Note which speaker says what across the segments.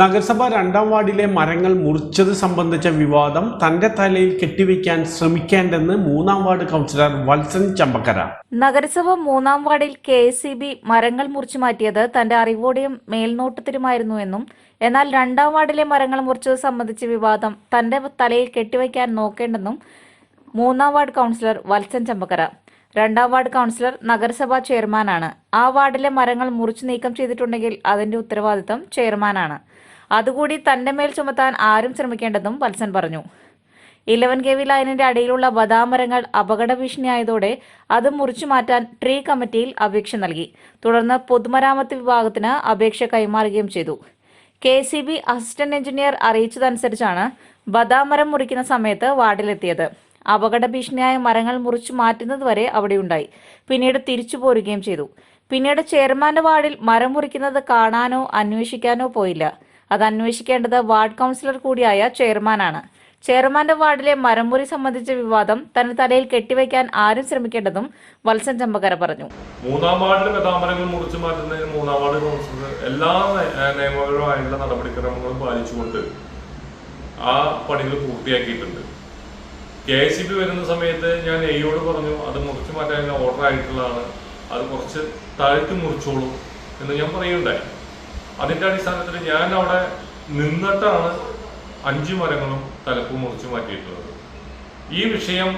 Speaker 1: നഗരസഭ രണ്ടാം വാർഡിലെ മരങ്ങൾ മുറിച്ചത് സംബന്ധിച്ച വിവാദം തന്റെ തലയിൽ കെട്ടിവെക്കാൻ ശ്രമിക്കേണ്ടെന്ന് മൂന്നാം വാർഡ് കൗൺസിലർ വത്സൻ ചമ്പക്കര.
Speaker 2: നഗരസഭ മൂന്നാം വാർഡിൽ കെ മരങ്ങൾ മുറിച്ചു മാറ്റിയത് തന്റെ അറിവോടെയും മേൽനോട്ടത്തിലുമായിരുന്നു എന്നും എന്നാൽ രണ്ടാം വാർഡിലെ മരങ്ങൾ മുറിച്ചത് സംബന്ധിച്ച വിവാദം തന്റെ തലയിൽ കെട്ടിവെക്കാൻ നോക്കേണ്ടെന്നും മൂന്നാം വാർഡ് കൗൺസിലർ വത്സൻ ചമ്പക്കര. രണ്ടാം വാർഡ് കൗൺസിലർ നഗരസഭാ ചെയർമാനാണ്. ആ വാർഡിലെ മരങ്ങൾ മുറിച്ചു നീക്കം ചെയ്തിട്ടുണ്ടെങ്കിൽ അതിന്റെ ഉത്തരവാദിത്തം ചെയർമാനാണ്. അതുകൂടി തന്റെ മേൽ ചുമത്താൻ ആരും ശ്രമിക്കേണ്ടെന്നും വത്സൻ പറഞ്ഞു. ഇലവൻ കെ വി ലൈനിന്റെ അടിയിലുള്ള ബദാമരങ്ങൾ അപകട ഭീഷണിയായതോടെ അത് മുറിച്ചു മാറ്റാൻ ട്രീ കമ്മിറ്റിയിൽ അപേക്ഷ നൽകി. തുടർന്ന് പൊതുമരാമത്ത് വിഭാഗത്തിന് അപേക്ഷ കൈമാറുകയും ചെയ്തു. K C B assistant engineer അറിയിച്ചതനുസരിച്ചാണ് ബദാമരം മുറിക്കുന്ന സമയത്ത് വാർഡിലെത്തിയത്. അപകട ഭീഷണിയായ മരങ്ങൾ മുറിച്ചു മാറ്റുന്നത് മാറ്റുന്നതുവരെ അവിടെയുണ്ടായി. പിന്നീട് തിരിച്ചു പോരുകയും ചെയ്തു. പിന്നീട് ചെയർമാന്റെ വാർഡിൽ മരം മുറിക്കുന്നത് കാണാനോ അന്വേഷിക്കാനോ പോയില്ല. അത് അന്വേഷിക്കേണ്ടത് വാർഡ് കൗൺസിലർ കൂടിയായ ചെയർമാനാണ്. ചെയർമാന്റെ വാർഡിലെ മരംമുറി സംബന്ധിച്ച വിവാദം തന്റെ തലയിൽ കെട്ടിവയ്ക്കാൻ ആരും ശ്രമിക്കേണ്ടതും വത്സൻ ചമ്പക്കര പറഞ്ഞു.
Speaker 3: മൂന്നാം വാർഡിലെ കഥാമരങ്ങൾ മുറിച്ചു മാറ്റുന്നതിന് മൂന്നാം വാർഡ് കൗൺസിലർ എല്ലാ നിയമപരമായുള്ള നടപടിക്രമങ്ങളും പാലിച്ചുകൊണ്ട് ആ പണികൾ പൂർത്തിയാക്കിയിട്ടുണ്ട്. കെ എസ് ബി വരുന്ന സമയത്ത് ഞാൻ എയോട് പറഞ്ഞു അത് മുറിച്ചു മാറ്റാൻ ഓർഡർ ആയിട്ടുള്ളതാണ്. അത് കുറച്ച് താഴ്ത്തി മുറിച്ചോളൂ എന്ന് ഞാൻ പറയുണ്ടായി അതിന്റെ അടിസ്ഥാനത്തിൽ ഞാൻ അവിടെ നിന്നിട്ടാണ് അഞ്ച് മരങ്ങളും തലപ്പ് മുറിച്ചു മാറ്റിയിട്ടുള്ളത്. ഈ വിഷയം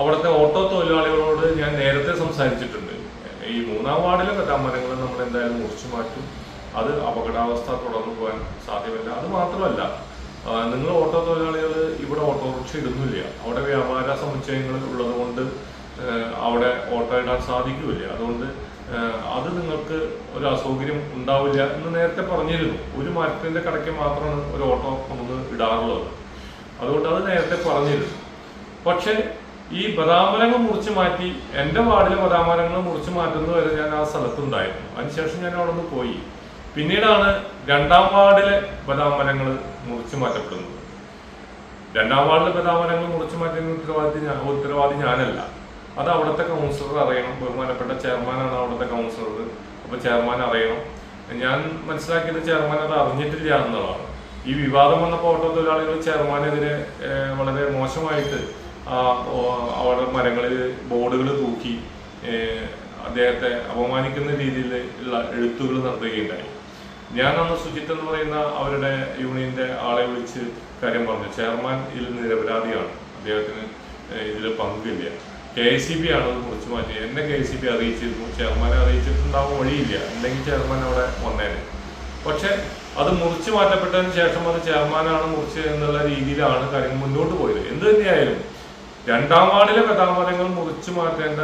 Speaker 3: അവിടുത്തെ ഓട്ടോ തൊഴിലാളികളോട് ഞാൻ നേരത്തെ സംസാരിച്ചിട്ടുണ്ട്. ഈ മൂന്നാം വാർഡിലെ കഥാമരങ്ങൾ നമ്മൾ എന്തായാലും മുറിച്ചു മാറ്റും. അത് അപകടാവസ്ഥ തുടർന്നു പോകാൻ സാധ്യമല്ല. അത് മാത്രമല്ല നിങ്ങൾ ഓട്ടോ തൊഴിലാളികൾ ഇവിടെ ഓട്ടോറിക്ഷ ഇടുന്നില്ല. അവിടെ വ്യാപാര സമുച്ചയങ്ങൾ ഉള്ളത് കൊണ്ട് ഏഹ്, അവിടെ ഓട്ടോ ഇടാൻ സാധിക്കില്ല. അതുകൊണ്ട് അത് നിങ്ങൾക്ക് ഒരു അസൗകര്യം ഉണ്ടാവില്ല എന്ന് നേരത്തെ പറഞ്ഞിരുന്നു. ഒരു മരത്തിന്റെ കടയ്ക്ക് മാത്രമാണ് ഒരു ഓട്ടോ നമുക്ക് ഇടാറുള്ളത്. അതുകൊണ്ട് അത് നേരത്തെ പറഞ്ഞിരുന്നു. പക്ഷേ ഈ ബദാമരങ്ങൾ മുറിച്ച് മാറ്റി എന്റെ വാർഡിലെ ബദാമരങ്ങൾ മുറിച്ച് മാറ്റുന്നത് വരെ ഞാൻ ആ സ്ഥലത്തുണ്ടായിരുന്നു. അതിനുശേഷം ഞാൻ അവിടെ നിന്ന് പോയി. പിന്നീടാണ് രണ്ടാം വാർഡിലെ ബദാമരങ്ങൾ മുറിച്ച് മാറ്റപ്പെടുന്നത്. രണ്ടാം വാർഡിലെ ബദാമരങ്ങൾ മുറിച്ച് മാറ്റുന്ന ഉത്തരവാദി ഞാൻ ഉത്തരവാദി ഞാനല്ല. അത് അവിടുത്തെ കൗൺസിലർ അറിയണം. ബഹുമാനപ്പെട്ട ചെയർമാനാണ് അവിടുത്തെ കൗൺസിലർ അപ്പോൾ ചെയർമാൻ അറിയണം. ഞാൻ മനസ്സിലാക്കിയത് ചെയർമാൻ അത് അറിഞ്ഞിട്ടില്ല എന്നുള്ളതാണ് ഈ വിവാദം വന്നപ്പോൾ ഓട്ടോ തൊഴിലാളികൾ ചെയർമാനെതിരെ വളരെ മോശമായിട്ട് അവിടെ മരങ്ങളിൽ ബോർഡുകൾ തൂക്കി അദ്ദേഹത്തെ അപമാനിക്കുന്ന രീതിയിൽ ഉള്ള എഴുത്തുകൾ നടത്തുകയുണ്ടായി. ഞാൻ അന്ന് സുജിത്ത് എന്ന് പറയുന്ന അവരുടെ യൂണിയന്റെ ആളെ വിളിച്ച് കാര്യം പറഞ്ഞു. ചെയർമാൻ ഇതിൽ നിരപരാധിയാണ്. അദ്ദേഹത്തിന് ഇതിൽ പങ്കില്ല കെ സി ബി ആണ് അത് മുറിച്ചു മാറ്റി എന്നെ കെ സി ബി അറിയിച്ചിരുന്നു. ചെയർമാനെ അറിയിച്ചിട്ടുണ്ടാവും വഴിയില്ല. അല്ലെങ്കിൽ ചെയർമാൻ അവിടെ വന്നേനെ. പക്ഷെ അത് മുറിച്ചു മാറ്റപ്പെട്ടതിന് ശേഷം അത് ചെയർമാനാണ് മുറിച്ച് എന്നുള്ള രീതിയിലാണ് കാര്യങ്ങൾ മുന്നോട്ട് പോയത്. എന്ത് തന്നെയായാലും രണ്ടാം വാർഡിലെ കഥാപാത്രങ്ങൾ മുറിച്ചു മാറ്റേണ്ട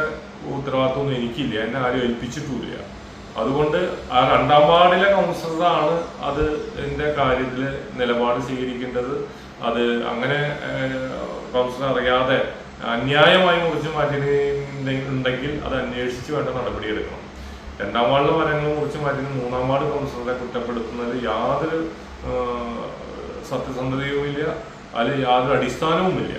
Speaker 3: ഉത്തരവാദിത്വമൊന്നും എനിക്കില്ല. എന്നെ ആരും ഏൽപ്പിച്ചിട്ടുമില്ല. അതുകൊണ്ട് ആ രണ്ടാം വാർഡിലെ കൗൺസിലറാണ് അത് എന്റെ കാര്യത്തിൽ നിലപാട് സ്വീകരിക്കേണ്ടത്. അത് അങ്ങനെ കൗൺസിലർ അറിയാതെ അന്യായമായി മുറിച്ച് മാറ്റിയിട്ടുണ്ടെങ്കിൽ അത് അന്വേഷിച്ച് വേണ്ട നടപടിയെടുക്കണം രണ്ടാം വാർഡിലെ മരങ്ങൾ മുറിച്ച് മാറ്റി മൂന്നാം വാർഡ് കൗൺസിലറെ കുറ്റപ്പെടുത്തുന്നതിൽ യാതൊരു സത്യസന്ധതയുമില്ല. അതിൽ യാതൊരു അടിസ്ഥാനവുമില്ല.